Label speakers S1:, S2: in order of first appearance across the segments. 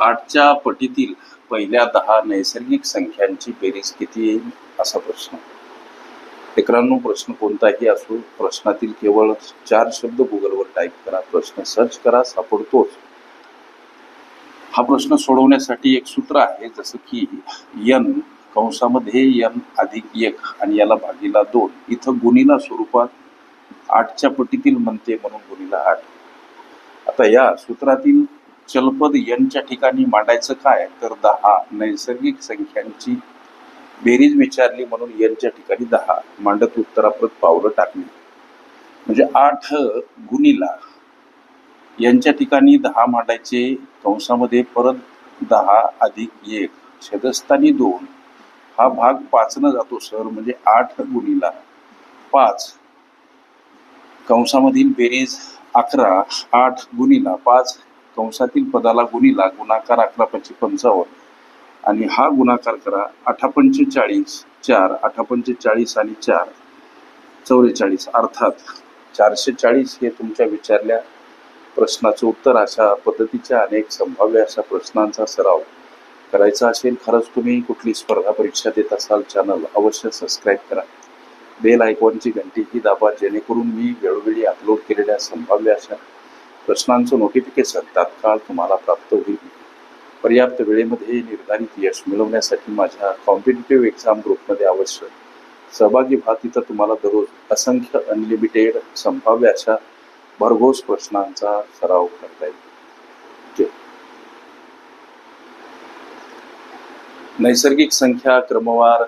S1: आठच्या पटीतील पहिल्या दहा नैसर्गिक संख्यांची बेरीज किती येईल? असा प्रश्न. मित्रांनो प्रश्न कोणताही असो प्रश्नातील केवळ चार शब्द गुगलवर टाईप करा. प्रश्न सर्च करा सापडतोच. हा प्रश्न सोडवण्यासाठी एक सूत्र आहे जसं की यन कंसामध्ये यन अधिक एक आणि याला भागीला दोन. इथं गुणीला स्वरूपात आठच्या पटीतील म्हणते म्हणून गुणीला आठ. आता या सूत्रातील चलपद यांच्या ठिकाणी मांडायचं काय? तर दहा. नैसर्गिक संख्यांची बेरीज विचारली म्हणून यांच्या ठिकाणी दहा. मांडत उत्तराप्रत पावलं टाकली. म्हणजे आठ गुणीला यांच्या ठिकाणी दहा मांडायचे. कंसामध्ये परत दहा अधिक एक. छेदस्थानी दोन. हा भाग पाचनं जातो सर. म्हणजे आठ गुणीला पाच. कंसामधील बेरीज अकरा. आठ गुणीला पाच. कंसातील पदाला गुणीला गुणाकार अकरा पंचे पंचावन्न. आणि हा गुणाकार करा अठा चाळीस चार अठा चाळीस आणि चार चौवेचाळीस. अर्थात चारशे चाळीस हे तुमच्या विचारल्या प्रश्नाचं उत्तर अशा पद्धतीच्या अनेक संभाव्य अशा प्रश्नांचा सराव करायचा असेल खरंच तुम्ही कुठली स्पर्धा परीक्षा देत असाल चॅनल अवश्य सबस्क्राईब करा. बेल आयकॉनची घंटी ही दाबा जेणेकरून मी वेळोवेळी अपलोड केलेल्या संभाव्य अशा प्रश्नांचं नोटिफिकेशन तात्काळ तुम्हाला प्राप्त होईल. पर्याप्त वेळेमध्ये निर्धारित यश मिळवण्यासाठी माझ्या कॉम्पिटेटिव्ह एक्झाम ग्रुपमध्ये आवश्यक. सहभागी व्हा तिथं तुम्हाला दररोज असंख्य अनलिमिटेड संभाव्य अशा भरघोस प्रश्नांचा सराव करता येईल. नैसर्गिक संख्या क्रमवार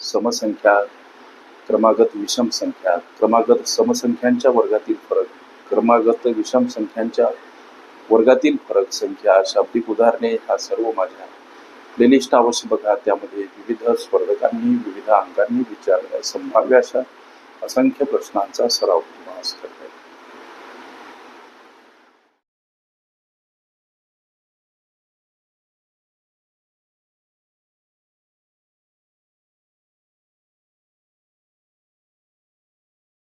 S1: समसंख्या क्रमागत विषम संख्या क्रमागत समसंख्यांच्या वर्गातील फरक. क्रमागत विषम संख्यांच्या वर्गातील फरक संख्या शाब्दिक उदाहरणे ह्या सर्व माझ्या प्लेलिस्ट अवश्य बघा. त्यामध्ये विविध स्पर्धकांनी विविध अंकांनी विचारल्या संभाव्य अशा असंख्य प्रश्नांचा सराव तुम्हाला करता